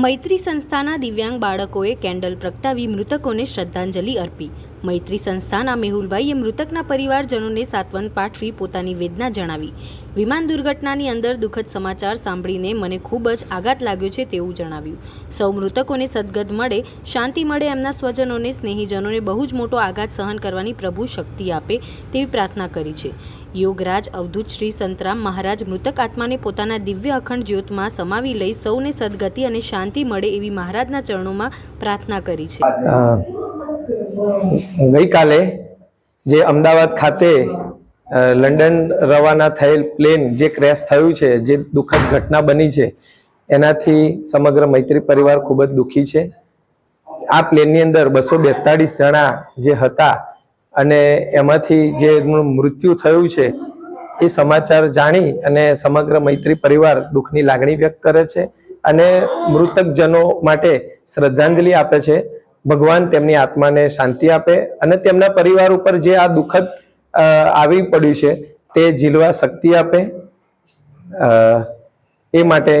મૈત્રી સંસ્થાના દિવ્યાંગ બાળકોએ કેન્ડલ પ્રગટાવી મૃતકોને શ્રદ્ધાંજલિ અર્પી. મૈત્રી સંસ્થાના મેહુલભાઈએ મૃતકના પરિવારજનોને સાંત્વન પાઠવી પોતાની વેદના જણાવી. વિમાન દુર્ઘટનાની અંદર દુઃખદ સમાચાર સાંભળીને મને ખૂબ જ આઘાત લાગ્યો છે તેવું જણાવ્યું. સૌ મૃતકોને સદગત મળે, શાંતિ મળે એમના સ્વજનોને, સ્નેહીજનોને બહુ જ મોટો આઘાત સહન કરવાની પ્રભુ શક્તિ આપે તેવી પ્રાર્થના કરી છે. યોગરાજ અવધૂત શ્રી સંતરામ મહારાજ મૃતક આત્માને પોતાના દિવ્ય અખંડ જ્યોતમાં સમાવી લઈ સૌને સદગતિ અને શાંતિ મળે એવી મહારાજના ચરણોમાં પ્રાર્થના કરી છે. ગઈકાલે જે અમદાવાદ ખાતે લંડન રવાના થયેલ પ્લેન જે ક્રેશ થયું છે, જે દુઃખદ ઘટના બની છે, એનાથી સમગ્ર મૈત્રી પરિવાર ખૂબ જ દુઃખી છે. આ પ્લેનની અંદર બસો બેતાળીસ જણા જે હતા અને એમાંથી જે મૃત્યુ થયું છે, એ સમાચાર જાણી અને સમગ્ર મૈત્રી પરિવાર દુઃખની લાગણી વ્યક્ત કરે છે અને મૃતકજનો માટે શ્રદ્ધાંજલિ આપે છે. ભગવાન તેમની આત્માને શાંતિ આપે અને તેમના પરિવાર ઉપર જે આ દુઃખદ આવી પડ્યું છે તે ઝીલવા શક્તિ આપે. એ માટે